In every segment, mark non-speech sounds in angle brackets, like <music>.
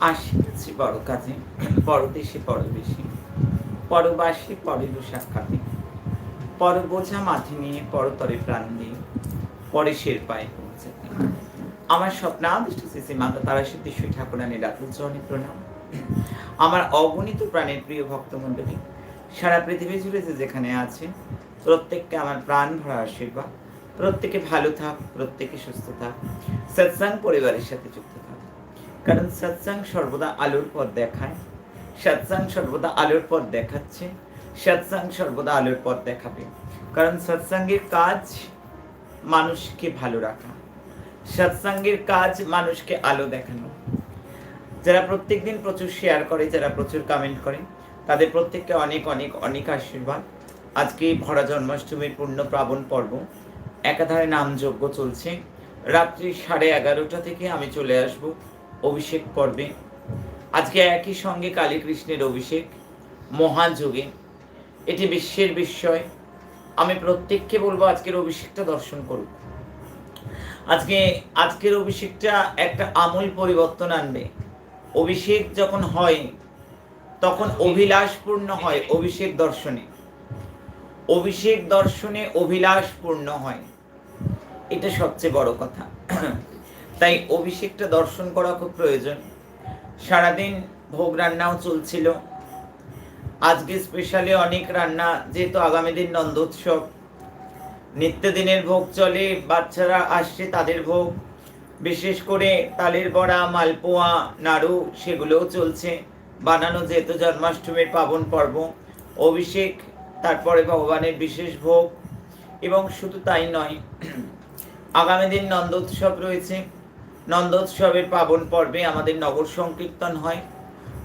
আসিতেছি বড় কাজে, পরদেশে পরবেশী পরবাসী পরের সাক্ষাতে পর বোঝা মাঠে নিয়ে পরতরে প্রাণ দিয়ে, পরে শের পায়ে পৌঁছাতে আমার স্বপ্নাদিষ্ট শ্রী মাতা তারা সিদ্ধেশ্বরী ঠাকুরানের রাতুল চরণে প্রণাম। আমার অগণিত প্রাণের প্রিয় ভক্তমণ্ডলী, সারা পৃথিবী জুড়ে যে যেখানে আছে, প্রত্যেককে আমার প্রাণ ভরা আশীর্বাদ। প্রত্যেকে ভালো থাক, প্রত্যেকে সুস্থ থাক। সৎসাং পরিবারের সাথে যুক্ত কারণ সৎসাং সর্বদা আলোর পথ দেখায়। সৎসাং সর্বদা আলোর পথ দেখাচ্ছে। সৎসাং সর্বদা আলোর পথ দেখাবে। কারণ সৎসাঙ্গের কাজ মানুষকে ভালো রাখা। সৎসাঙ্গের কাজ মানুষকে আলো দেখানো। যারা প্রত্যেকদিন প্রচুর শেয়ার করে, যারা প্রচুর কমেন্ট করে, তাদের প্রত্যেককে অনেক অনেক অনেক আশীর্বাদ। আজকে ভরা জন্মাষ্টমীর পূর্ণ প্রাবণ পর্ব একাধারে নামযজ্ঞ চলছে। রাত্রি সাড়ে এগারোটা থেকে আমি চলে আসব। অভিষেক পর্বে। আজকে একই সঙ্গে কালী কৃষ্ণের অভিষেক মহাযোগে এটি বিশ্বের বিস্ময়। আমি প্রত্যেককে বলব আজকের অভিষেকটা দর্শন করুক আজকে, আজকের অভিষেকটা একটা আমূল পরিবর্তন আনবে। অভিষেক যখন হয়, তখন অভিলাষপূর্ণ হয় অভিষেক দর্শনে। অভিষেক দর্শনে অভিলাষপূর্ণ হয়। এটা সবচেয়ে বড় কথা। তাই অভিষেকটা দর্শন করা খুব প্রয়োজন। সারাদিন ভোগ রান্নাও চলছিল। আজকে স্পেশালি অনেক রান্না, যেহেতু আগামী দিন নন্দোৎসব। নিত্যদিনের ভোগ চলে, বাচ্চারা আসছে তাদের ভোগ। বিশেষ করে তালের বড়া, মালপোয়া, নাড়ু, সেগুলোও চলছে। বানানো যেহেতু জন্মাষ্টমীর পাবন পর্ব, অভিষেক, তারপরে ভগবানের বিশেষ ভোগ। এবং শুধু তাই নয়, আগামী দিন নন্দোৎসব রয়েছে। নন্দোৎসবের পাবন পর্বে আমাদের নগর সংকীর্তন হয়।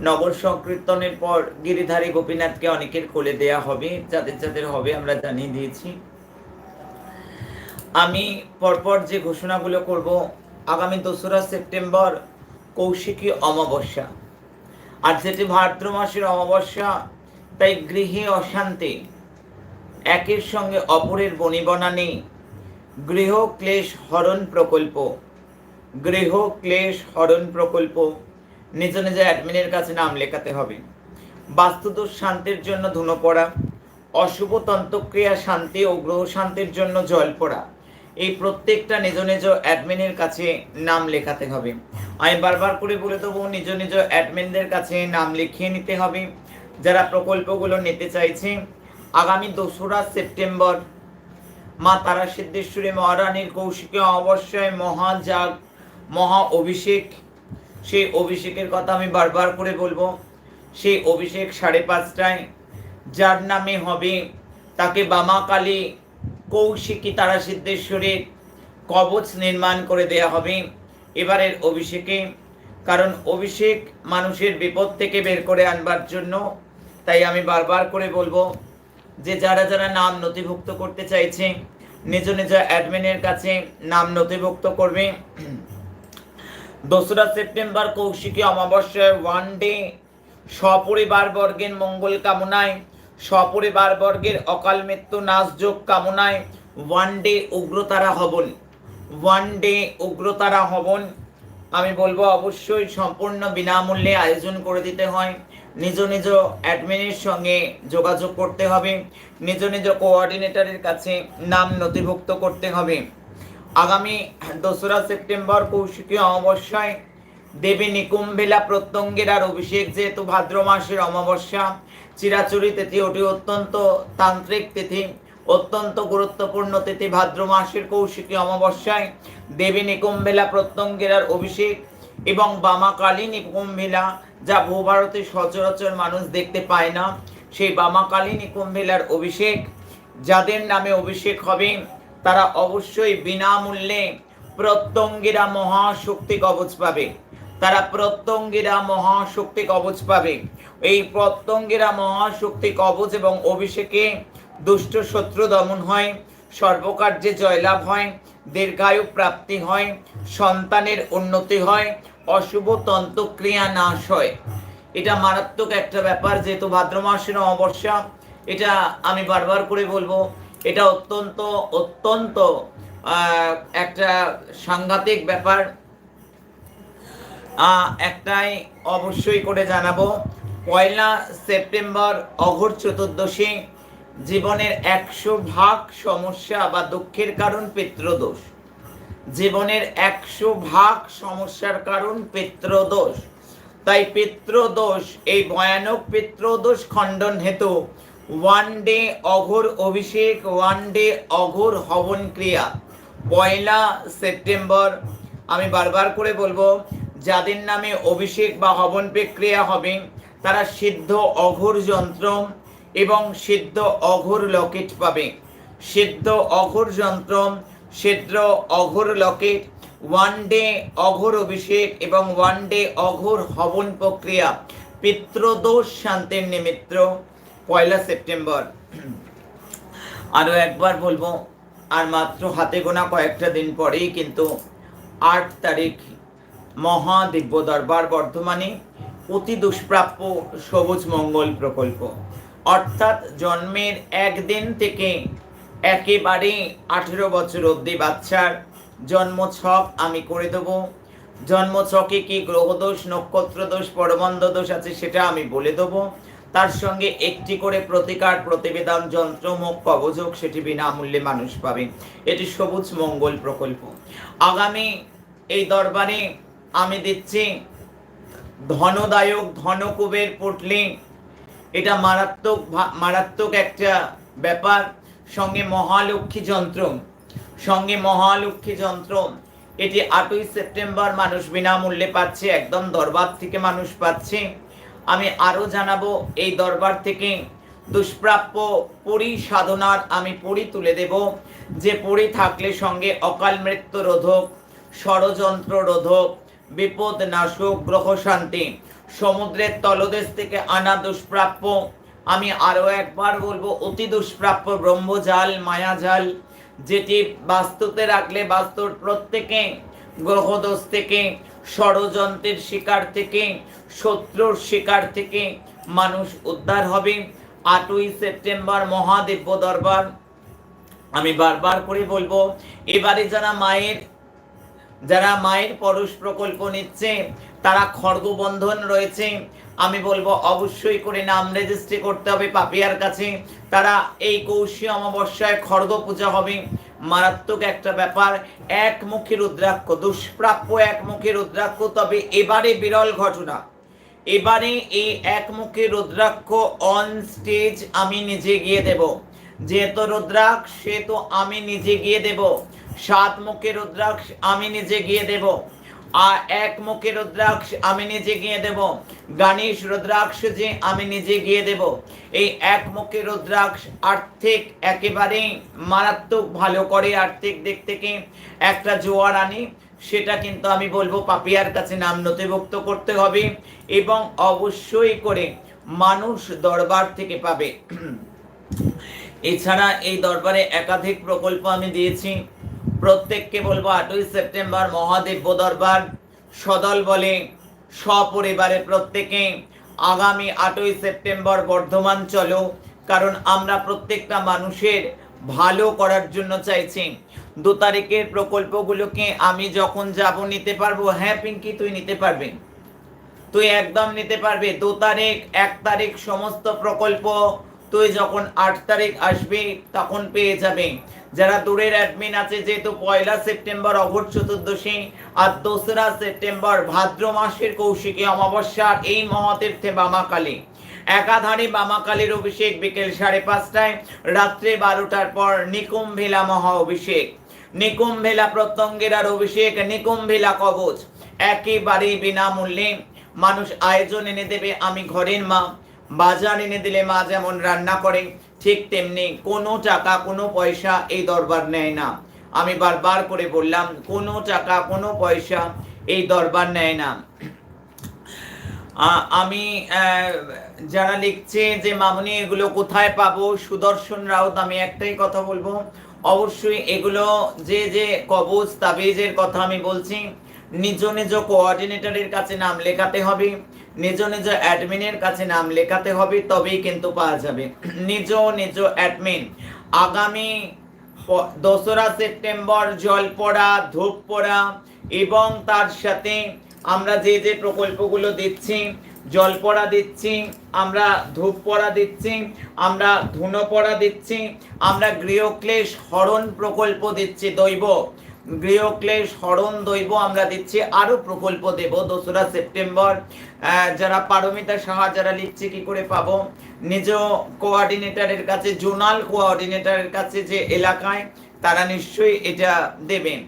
নগর সংকীর্তনের পর গিরিধারী গোপীনাথকে অনেকের কোলে দেয়া হবে, যাদের যাদের হবে আমরা জানিয়ে দিয়েছি। আমি পরপর যে ঘোষণাগুলো করব, আগামী দোসরা সেপ্টেম্বর কৌশিকী অমাবস্যা। আর যেটি ভাদ্র মাসের অমাবস্যা, তাই গৃহে অশান্তি, একের সঙ্গে অপরের বনিবনা নেই গৃহ ক্লেশ হরণ প্রকল্প গৃহ, ক্লেশ, হরণ প্রকল্প, নিজ নিজ অ্যাডমিনের কাছে নাম লেখাতে হবে। বাস্তুদোষ শান্তির জন্য ধুনো পড়া, অশুভ তন্ত্রক্রিয়া শান্তি ও গ্রহ শান্তির জন্য জল পড়া। এই প্রত্যেকটা নিজ নিজ অ্যাডমিনের কাছে নাম লেখাতে হবে। আমি বারবার করে বলে দেবো, নিজ নিজ অ্যাডমিনদের কাছে নাম লিখিয়ে নিতে হবে। যারা প্রকল্পগুলো নিতে চাইছে, আগামী দোসরা সেপ্টেম্বর, মা তারা সিদ্ধেশ্বরী মহারানীর কৌশিকে অবশ্যই মহাজাগ মহা অভিষেক। সেই অভিষেকের কথা আমি বারবার করে বলব। সেই অভিষেক সাড়ে পাঁচটায়, যার নামে হবে, তাকে বামাকালী কৌশিকী তারা সিদ্ধেশ্বরীর কবচ নির্মাণ করে দেয়া হবে এবারের অভিষেকে। কারণ অভিষেক মানুষের বিপদ থেকে বের করে আনবার জন্য, তাই আমি বারবার করে বলব যে যারা যারা নাম নথিভুক্ত করতে চাইছে, নিজ নিজ অ্যাডমিনের কাছে নাম নথিভুক্ত করবে। দোসরা সেপ্টেম্বর কৌশিকী অমাবস্যায় ওয়ান ডে সপরিবার বর্গের মঙ্গল কামনায়, সপরিবার বর্গের অকাল মৃত্যু নাশযোগ কামনায় ওয়ান ডে উগ্রতারা হবন। ওয়ান ডে উগ্রতারা হবন। আমি বলব অবশ্যই সম্পূর্ণ বিনামূল্যে আয়োজন করে দিতে হয়। নিজ নিজ অ্যাডমিনের সঙ্গে যোগাযোগ করতে হবে। নিজ নিজ কোঅর্ডিনেটরের কাছে নাম নথিভুক্ত করতে হবে। আগামী দোসরা সেপ্টেম্বর কৌশিকী অমাবস্যায় দেবী নিকুম্ভেলা প্রত্যঙ্গের আর অভিষেক যেহেতু ভাদ্র মাসের অমাবস্যা চিরাচুরি তিথি ওটি অত্যন্ত তান্ত্রিক তিথি, অত্যন্ত গুরুত্বপূর্ণ তিথি ভাদ্র মাসের কৌশিকী অমাবস্যায় দেবী নিকুম্ভেলা প্রত্যঙ্গের আর অভিষেক এবং বামাকালী নিকুম্ভেলা যা ভূভারতে সচরাচর মানুষ দেখতে পায় না, সেই বামাকালী নিকুম্ভেলার অভিষেক যাদের নামে অভিষেক হবে তারা অবশ্যই বিনামূল্যে প্রত্যঙ্গীরা মহাশক্তি কবচ পাবে। তারা প্রত্যঙ্গীরা মহাশক্তি কবচ পাবে। এই প্রত্যঙ্গীরা মহাশক্তি কবচ এবং অভিষেকে দুষ্ট শত্রু দমন হয়, সর্বকার্যে জয়লাভ হয়, দীর্ঘায়ু প্রাপ্তি হয়, সন্তানের উন্নতি হয়, অশুভ তন্ত্রক্রিয়া নাশ হয়। এটা মারাত্মক একটা ব্যাপার, যেহেতু ভাদ্র মাসের অমাবস্যা, এটা আমি বারবার করে বলব। এটা অত্যন্ত অত্যন্ত একটা সাংঘাতিক ব্যাপার। একটাই অবশ্যই করে জানাব, পয়লা সেপ্টেম্বর অঘোর চতুর্দশী, জীবনের একশো ভাগ সমস্যা বা দুঃখের কারণ পিতৃদোষ জীবনের একশো ভাগ সমস্যার কারণ পিতৃদোষ তাই পিতৃদোষ এই ভয়ানক পিতৃদোষ খণ্ডন হেতু ওয়ান ডে অঘোর অভিষেক ওয়ান ডে অঘোর হবন ক্রিয়া পয়লা সেপ্টেম্বর আমি বারবার করে বলব, যাদের নামে অভিষেক বা হবন প্রক্রিয়া হবে, তারা সিদ্ধ অঘোর যন্ত্র এবং সিদ্ধ অঘোর লকেট পাবে। সিদ্ধ অঘোর যন্ত্র, সিদ্ধ অঘোর লকেট ওয়ান ডে অঘোর অভিষেক এবং ওয়ান ডে অঘোর হবন প্রক্রিয়া। পিতৃদোষ শান্তির নিমিত্ত। পয়লা সেপ্টেম্বর। আরও একবার বলব, আর মাত্র হাতে গোনা কয়েকটা দিন পরেই কিন্তু আট তারিখ মহাদিব্য দরবার বর্ধমানে অতি দুষ্প্রাপ্য সবুজ মঙ্গল প্রকল্প। অর্থাৎ জন্মের একদিন থেকে একেবারে আঠেরো বছর অবধি বাচ্চার জন্ম ছক আমি করে দেবো। জন্মছকে কি গ্রহদোষ নক্ষত্র দোষ পরবন্ধ দোষ আছে সেটা আমি বলে দেবো। তার সঙ্গে একটি করে প্রতিকার প্রতিবেদন যন্ত্র মুখ কবযোগ সেটি বিনামূল্যে মানুষ পাবে। এটি সবুজ মঙ্গল প্রকল্প। আগামী এই দরবারে আমি দিচ্ছি ধনদায়ক ধনকুবের পুটলি। এটা মারাত্মক মারাত্মক একটা ব্যাপার। সঙ্গে মহালক্ষ্মী যন্ত্র। সঙ্গে মহালক্ষ্মী যন্ত্র। এটি আটই সেপ্টেম্বর মানুষ বিনামূল্যে পাচ্ছে, একদম দরবার থেকে মানুষ পাচ্ছে। আমি আরও জানাব, এই দরবার থেকে দুষ্প্রাপ্য পরি সাধনার আমি পরি তুলে দেব। যে পরি থাকলে সঙ্গে অকাল মৃত্যু রোধক, ষড়যন্ত্র রোধক, বিপদ নাশক, গ্রহ শান্তি, সমুদ্রের তলদেশ থেকে আনা দুষ্প্রাপ্য। আমি আরও একবার বলব, অতি দুষ্প্রাপ্য ব্রহ্মজাল, মায়াজাল, যেটি বাস্তুতে রাখলে বাস্তুর প্রত্যেকে গ্রহদোষ থেকে ষড়যন্ত্রের শিকার থেকে, শত্রুর শিকার থেকে মানুষ উদ্ধার হবে। আটই সেপ্টেম্বর মহাদিব্য দরবার। আমি বারবার করে বলব, এবারে যারা মায়ের যারা মায়ের পরশ প্রকল্প নিচ্ছে, তারা খড়গবন্ধন রয়েছে। আমি বলব, অবশ্যই করে নাম রেজিস্ট্রি করতে হবে পাপিয়ার কাছে। তারা এই কৌশী অমাবস্যায় খড়গ পূজা হবে। মারাত্মক একটা ব্যাপার। এক একমুখী রুদ্রাক্ষ, দুষ্প্রাপ্য এক একমুখী রুদ্রাক্ষ। তবে এবারে বিরল ঘটনা। এবারে এই এক একমুখী রুদ্রাক্ষ অন স্টেজ আমি নিজে গিয়ে দেব। যেহেতু রুদ্রাক্ষ, সে তো আমি নিজে গিয়ে দেব। সাত মুখী রুদ্রাক্ষ আমি নিজে গিয়ে দেব। আর এক মুখে রুদ্রাক্ষ আমি নিজে গিয়ে দেব। গণেশ রুদ্রাক্ষ যে আমি নিজে গিয়ে দেব। এই এক মুখে রুদ্রাক্ষ আর্থিক একেবারে মারাত্মক ভালো করে আর্থিক দিক থেকে একটা জোয়ার আনি, সেটা কিন্তু আমি বলব পাপিয়ার কাছে নাম নথিভুক্ত করতে হবে এবং অবশ্যই করে মানুষ দরবার থেকে পাবে। এছাড়া এই দরবারে একাধিক প্রকল্প আমি দিয়েছি। প্রত্যেককে বলব আটই সেপ্টেম্বর মহাদেব্য দরবার। সদল বলে সপরিবারে প্রত্যেকে আগামী আটই সেপ্টেম্বর বর্ধমান চলো, কারণ আমরা প্রত্যেকটা মানুষের ভালো করার জন্য চাইছি। দু তারিখের প্রকল্পগুলোকে আমি যখন যাব নিতে পারব হ্যাঁ পিঙ্কি, তুই নিতে পারবি। তুই একদম নিতে পারবি। দু তারিখ, এক তারিখ সমস্ত প্রকল্প তুই যখন আট তারিখ আসবি, তখন পেয়ে যাবে। যারা দূরের অ্যাডমিন আছে, যেহেতু পয়লা সেপ্টেম্বর অঘট চতুর্দশী, আর দোসরা সেপ্টেম্বর ভাদ্র মাসের কৌশিকী অমাবস্যার এই মহাতীর্থে বামাকালী। একাধারে বামাকালীর অভিষেক বিকেল সাড়ে পাঁচটায়, রাত্রে বারোটার পর নিকুম্ভিলা মহা অভিষেক। নিকুম্ভিলা প্রত্যঙ্গেরার অভিষেক, নিকুম্ভিলা কবচ। একেবারেই বিনামূল্যে মানুষ আয়োজন এনে দেবে, আমি ঘরের মা। বাজার এনে দিলে মা যেমন রান্না করে, ঠিক তেমনি কোনো টাকা, কোনো পয়সা এই দরবার নেয় না। আমি বারবার করে বললাম, কোনো টাকা, কোনো পয়সা এই দরবার নেয় না। আমি যারা লিখছে যে, মামনি, এগুলো কোথায় পাবো? সুদর্শন রাউত, আমি একটাই কথা বলব। অবশ্যই এগুলো যে যে কবজ তাবিজের কথা আমি বলছি নিজ নিজ কোঅর্ডিনেটরের কাছে নাম লেখাতে হবে, নিজ নিজ অ্যাডমিনের কাছে নাম লেখাতে হবে, তবেই কিন্তু পাওয়া যাবে। নিজ নিজ অ্যাডমিন আগামী দোসরা সেপ্টেম্বর জল পড়া ধূপ পড়া এবং তার সাথে আমরা যে যে প্রকল্পগুলো দিচ্ছি জল পড়া দিচ্ছি, আমরা ধূপ পড়া দিচ্ছি, আমরা ধুনো পড়া দিচ্ছি, আমরা গৃহক্লেশ হরণ প্রকল্প দিচ্ছি দৈব। গৃহক্লেশ, হরণ, দৈব আমরা দিচ্ছি আরও প্রকল্প দেব দোসরা সেপ্টেম্বর। যারা পারমিতা সাহা, যারা লিখছে কি করে পাবো? নিজ কোঅর্ডিনেটরের কাছে জোনাল কোঅর্ডিনেটরের কাছে যে এলাকায়, তারা নিশ্চয়ই এটা দেবেন।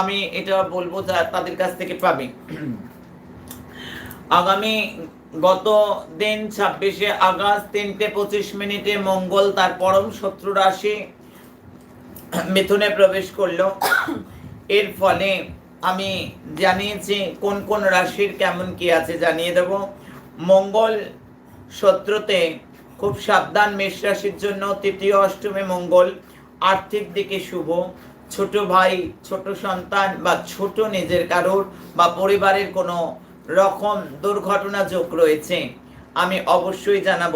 আমি এটা বলব তাদের কাছ থেকে পাবে। আগামী গত দিন ছাব্বিশে আগস্ট তিনটে পঁচিশ মিনিটে মঙ্গল, তার পরম শত্রু রাশি মিথুনে প্রবেশ করল। এর ফলে আমি জানিয়েছি কোন কোন রাশির কেমন কি আছে জানিয়ে দেব। মঙ্গল শত্রুতে খুব সাবধান মেষ রাশির জন্য তৃতীয় অষ্টমে মঙ্গল, আর্থিক দিকে শুভ। ছোট ভাই, ছোট সন্তান বা ছোট নিজের কারোর বা পরিবারের কোনো রকম দুর্ঘটনা যোগ রয়েছে, আমি অবশ্যই জানাব।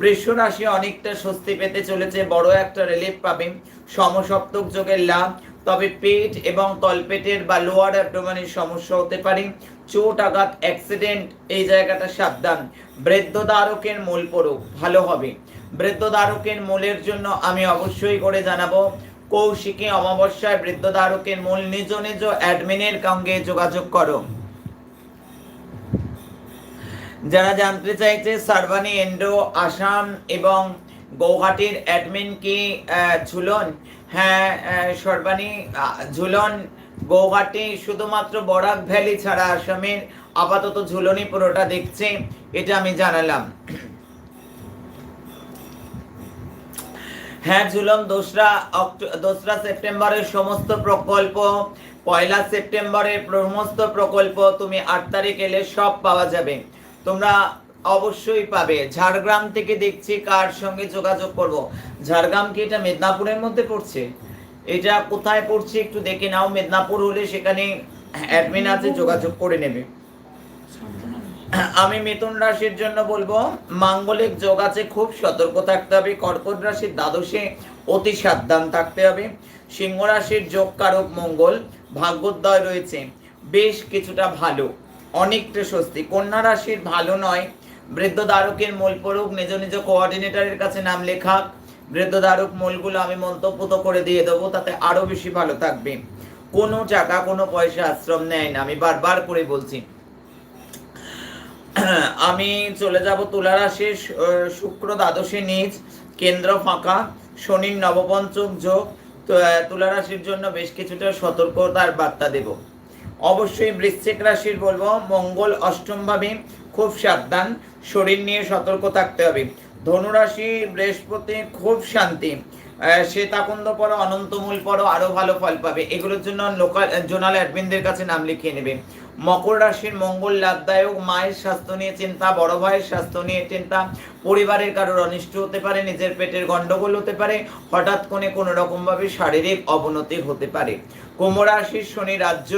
বৃষ রাশি অনেকটা স্বস্তি পেতে চলেছে, বড় একটা রিলিফ পাবে। সমসপ্তক যোগের লাভ, তবে পেট এবং তলপেটের বা লোয়ার অ্যাবডোমেনের সমস্যা হতে পারে। চোট, আঘাত অ্যাক্সিডেন্ট এই জায়গাটা সাবধান। বৃদ্ধদ্বারকের মূল পড়ুক ভালো হবে। বৃদ্ধদ্বারকের মূলের জন্য আমি অবশ্যই করে জানাব, কৌশিকী অমাবস্যায় বৃদ্ধদ্বারকের মূল নিজ নিজ অ্যাডমিনের সঙ্গে যোগাযোগ করো। যারা জানতে চাইছে সার্বানি এন্ডো আসাম এবং গৌহাটির অ্যাডমিন কি ঝুলন? হ্যাঁ আহ, সর্বাণী ঝুলন গৌহাটি শুধুমাত্র বরাক ভ্যালি ছাড়া আসামের আপাতত ঝুলনি পুরোটা দেখছে এটা আমি জানালাম। হ্যাঁ ঝুলন দোসরা দোসরা সেপ্টেম্বরের সমস্ত প্রকল্প পয়লা সেপ্টেম্বরের সমস্ত প্রকল্প তুমি আট তারিখ এলে সব পাওয়া যাবে। তোমরা অবশ্যই পাবে। ঝাড়গ্রাম থেকে দেখছি কার সঙ্গে যোগাযোগ করব। ঝাড়গ্রাম কি এটা মেদিনীপুরের মধ্যে পড়ছে? এটা কোথায় পড়ছে একটু দেখে নাও। মেদিনীপুর হলে সেখানে অ্যাডমিন আছে, যোগাযোগ করে নেবে। আমি মিথুন রাশির জন্য বলব, মাঙ্গলিক যোগ আছে, খুব সতর্ক থাকতে হবে। কর্কট রাশির দ্বাদশে অতি সাবধান থাকতে হবে। সিংহ রাশির যোগ কারক মঙ্গল, ভাগ্যোদয় রয়েছে। বেশ কিছুটা ভালো, অনেকটা স্বস্তি। কন্যা রাশির ভালো নয় বৃদ্ধ দ্বারকের মূল পড়ুক নিজ নিজ কোঅর্ডিনেটরের কাছে নাম লেখা বৃদ্ধ দ্বারক মূলগুলো আমি মন্তব্য তো করে দিয়ে দেবো তাতে আরও বেশি ভালো থাকবে। কোনো টাকা কোনো পয়সা আশ্রম নেয় না আমি বারবার করে বলছি। <clears throat> আমি চলে যাব তুলা রাশির শুক্র দ্বাদশে নিজ কেন্দ্র ফাঁকা শনির নবপঞ্চম যোগ তো, আহ, তুলা রাশির জন্য বেশ কিছুটা সতর্কতার বার্তা দেব। অবশ্যই বৃশ্চিক রাশির বলব মঙ্গল অষ্টম ভাবে খুব সাবধান শরীর নিয়ে সতর্ক থাকতে হবে। ধনুরাশি বৃহস্পতি খুব শান্তি। শ্বেতাকুন্দ পড়ো, অনন্তমূল পড়ো, আরও ভালো ফল পাবে। এগুলোর জন্য লোকাল জোনাল অ্যাডমিনদের কাছে নাম লিখিয়ে নেবে। মকর রাশির মঙ্গল লাভদায়ক, মায়ের স্বাস্থ্য নিয়ে চিন্তা, বড় ভাইয়ের স্বাস্থ্য নিয়ে চিন্তা, পরিবারের কারোর অনিষ্ট হতে পারে, নিজের পেটের গন্ডগোল হতে পারে, হঠাৎ করে কোনো রকম ভাবে শারীরিক অবনতি হতে পারে। কুম্ভ রাশির শনি রাজ্য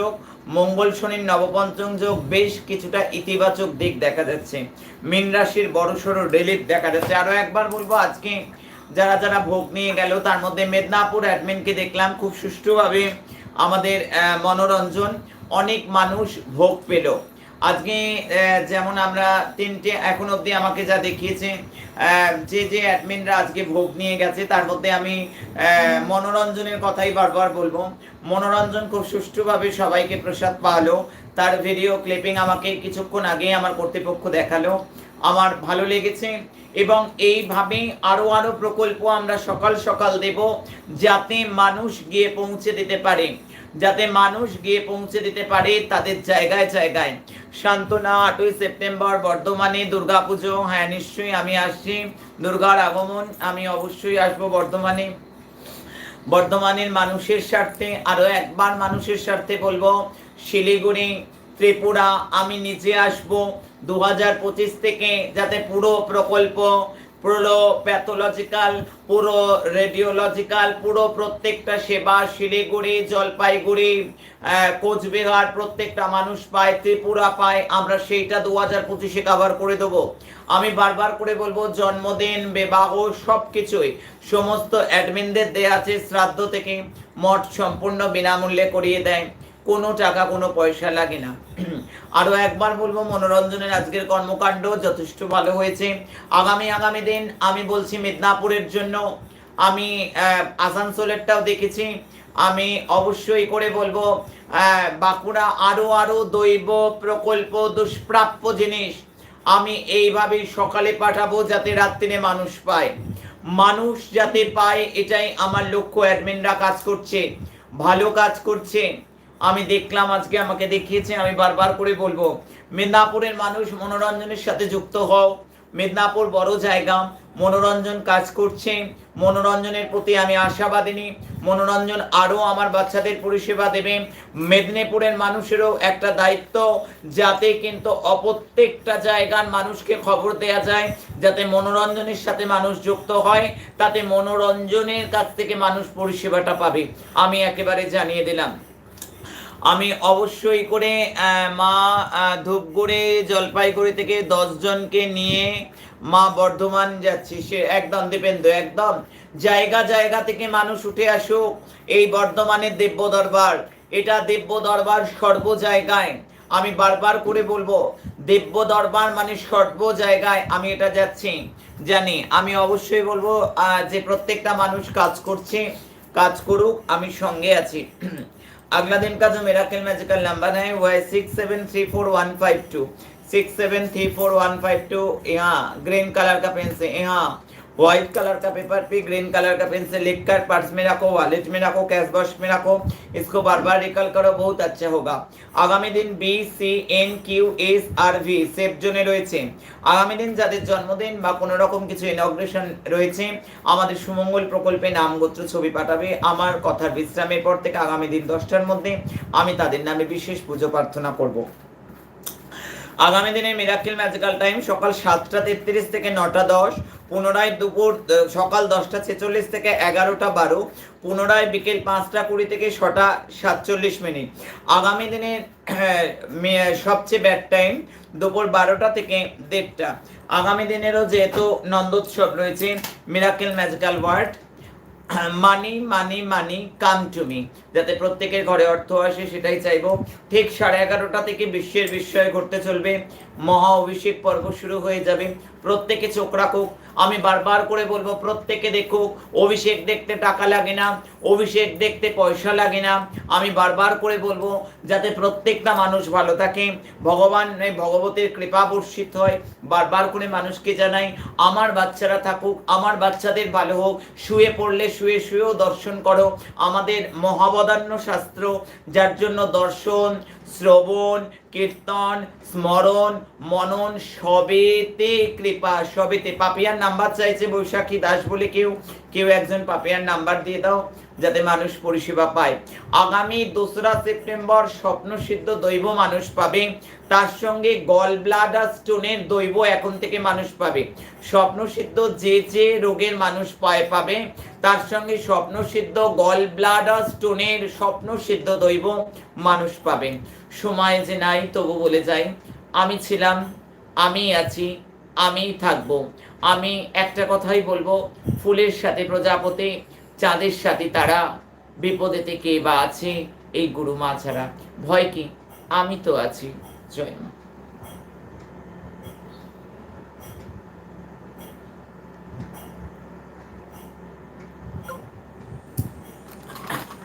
মঙ্গল শনির নবপঞ্চম যোগ বেশ কিছুটা ইতিবাচক দিক দেখা যাচ্ছে। মীন রাশির বড় সড়ো রিলিফ দেখা যাচ্ছে। আরও একবার বলব, আজকে যারা যারা ভোগ নিয়ে গেল, তার মধ্যে মেদিনীপুর অ্যাডমিনকে দেখলাম, খুব সুষ্ঠুভাবে আমাদের মনোরঞ্জন অনেক মানুষ ভোগ পেল। আজকে যেমন আমরা তিনটে, এখন অবধি আমাকে যা দেখিয়েছে যে যে অ্যাডমিনরা আজকে ভোগ নিয়ে গেছে, তার মধ্যে আমি মনোরঞ্জনের কথাই বারবার বলব। মনোরঞ্জন খুব সুষ্ঠুভাবে সবাইকে প্রসাদ পালো। তার ভিডিও ক্লিপিং আমাকে কিছুক্ষণ আগে আমার কর্তৃপক্ষ দেখাল। আমার ভালো লেগেছে এবং এইভাবে আরও আরও প্রকল্প আমরা সকাল সকাল দেব যাতে মানুষ গিয়ে পৌঁছে দিতে পারে। যাতে মানুষ গিয়ে পৌঁছে দিতে পারে তাদের জায়গায় জায়গায়। সান্ত্বনা, আটই সেপ্টেম্বর, বর্ধমানে দুর্গাপুজো। হ্যাঁ নিশ্চয়ই আমি আসছি। দুর্গার আগমন, আমি অবশ্যই আসব বর্ধমানে। বর্ধমানের মানুষের স্বার্থে, আরও একবার মানুষের স্বার্থে বলব, শিলিগুড়ি ত্রিপুরা, আমি নিজে আসব দু হাজার পঁচিশ থেকে যাতে পুরো প্রকল্প, পুরো প্যাথোলজিক্যাল, পুরো রেডিওলজিক্যাল, পুরো প্রত্যেকটা সেবা শিলিগুড়ি, জলপাইগুড়ি কোচবিহার প্রত্যেকটা মানুষ পায়, ত্রিপুরা পায়, আমরা সেইটা দু হাজার পঁচিশে কাভার করে দেবো। আমি বারবার করে বলব, জন্মদিন, বিবাহ সব কিছুই সমস্ত অ্যাডমিনদের দেয়া আছে, শ্রাদ্ধ থেকে মঠ সম্পূর্ণ বিনামূল্যে করিয়ে দেয়। কোনো টাকা, কোনো পয়সা লাগে না। আরও একবার বলব, মনোরঞ্জনের আজকের কর্মকাণ্ড যথেষ্ট ভালো হয়েছে। আগামী আগামী দিন আমি বলছি মেদিনীপুরের জন্য। আমি আসানসোলেরটাও দেখেছি। আমি অবশ্যই করে বলব বাঁকুড়া আরও আরও দৈব প্রকল্প, দুষ্প্রাপ্য জিনিস আমি এইভাবেই সকালে পাঠাবো যাতে রাত্রিরে মানুষ পায়। মানুষ যাতে পায়, এটাই আমার লক্ষ্য। অ্যাডমিনরা কাজ করছে, ভালো কাজ করছে। আমি দেখলাম আজকে আমাকে দেখিয়েছে, আমি বারবার করে বলব, মেদিনীপুরের মানুষ মনোরঞ্জনের সাথে যুক্ত হও। মেদিনীপুর বড় জায়গা, মনোরঞ্জন কাজ করছে, মনোরঞ্জনের প্রতি আমি আশাবাদিনী মনোরঞ্জন আরও আমার বাচ্চাদের পরিষেবা দেবে। মেদিনীপুরের মানুষেরও একটা দায়িত্ব, যাতে কিন্তু অপ্রত্যেকটা জায়গার মানুষকে খবর দেয়া যায়, যাতে মনোরঞ্জনের সাথে মানুষ যুক্ত হয়, তাতে মনোরঞ্জনের কাছ থেকে মানুষ পরিষেবাটা পাবে। আমি একেবারে জানিয়ে দিলাম। আমি অবশ্যই করে মা ধূপগুড়ে জলপাইগুড়ি থেকে দশ জনকে নিয়ে মা বর্ধমান যাচ্ছি। সে একদম দীপেন্দ্র একদম। জায়গা জায়গা থেকে মানুষ উঠে আসুক এই বর্ধমানের দিব্য দরবার এটা দিব্য দরবার সর্ব জায়গায়। আমি বারবার করে বলব দিব্য দরবার মানে সর্ব জায়গায় আমি এটা যাচ্ছি। জানি, আমি অবশ্যই বলব যে প্রত্যেকটা মানুষ কাজ করছে, কাজ করুক, আমি সঙ্গে আছি। अगला दिन का जो मेरा किल मैजिकल नंबर है, वो है six seven three four one five two six seven three four one five two यहाँ ग्रीन कलर का पेन से यहाँ व्हाइट कलर का पेपर पे ग्रीन कलर का पेन से लिख कर पर्स में रखो वॉलेट में रखो कैश बॉक्स में रखो इसको बार बार रिकल करो बहुत अच्छा होगा আগামী দিন B C N Q S R V safe জোনে রয়েছে আগামী দিন যাদের জন্মদিন বা কোনো রকম কিছু ইনগ্রেশন রয়েছে আমাদের সুমঙ্গল প্রকল্পে নাম গোত্র ছবি পাঠাবে আমার কথার বিশ্রামের পর থেকে আগামী দিন দশটার মধ্যে আমি তাদের নামে বিশেষ পুজো প্রার্থনা করব আগামী দিনে মিরাকিল ম্যাজিক্যাল টাইম সকাল সাতটা তেত্রিশ থেকে নটা দশ পুনরায় দুপুর সকাল দশটা ছেচল্লিশ থেকে এগারোটা বারো পুনরায় বিকেল পাঁচটা কুড়ি থেকে ছটা সাতচল্লিশ মিনিট। আগামী আহ, সবচেয়ে ব্যাড টাইম দুপুর বারোটা থেকে দেড়টা। আগামী দিনেরও যেহেতু নন্দোৎসব রয়েছে miracle magical word money money money come to me যাতে প্রত্যেকের ঘরে অর্থ আসে সেটাই চাইব। ঠিক সাড়ে এগারোটা থেকে বিশ্বের বিস্ময় ঘটতে চলবে। মহা অভিষেক পর্ব শুরু হয়ে যাবে। প্রত্যেকে চোখ রাখুক। আমি বারবার করে বলব, প্রত্যেকে দেখুক, অভিষেক দেখতে টাকা লাগে না, অভিষেক দেখতে পয়সা লাগে না। আমি বারবার করে বলব, যাতে প্রত্যেকটা মানুষ ভালো থাকে। ভগবান ভগবতের কৃপা বর্ষিত হয়। বারবার করে মানুষকে জানাই, আমার বাচ্চারা থাকুক, আমার বাচ্চাদের ভালো হোক, শুয়ে পড়লে শুয়ে শুয়েও দর্শন করো। আমাদের মহাবদান্য শাস্ত্র, যার জন্য দর্শন শ্রবণ, কীর্তন, স্মরণ, মনন, সবেতে কৃপা, সবেতে। পাপিয়ার নাম্বার চাইছে বৈশাখী দাস বলে কেউ কেউ একজন পাপিয়ার নাম্বার দিয়ে দাও, যাতে মানুষ পরিষেবা পায়। আগামী দোসরা সেপ্টেম্বর স্বপ্ন সিদ্ধ দৈব মানুষ পাবে। তার সঙ্গে গল ব্লাডার স্টোনের দৈব এখন থেকে মানুষ পাবে। স্বপ্ন সিদ্ধ যে যে রোগের মানুষ পায় পাবে, তার সঙ্গে স্বপ্ন সিদ্ধ গল ব্লাডার স্টোনের স্বপ্ন সিদ্ধ দৈব মানুষ পাবেন। সময় যে নাই তবু বলে যাই, আমি ছিলাম, আমি আছি, আমি থাকব। আমি একটা কথাই বলব, ফুলের সাথে প্রজাপতি, চাঁদের সাথে তারা বিপদেতে কে বা আছে এই গুরু মা ছাড়া। ভয় কি? আমি তো আছি, জয় মা।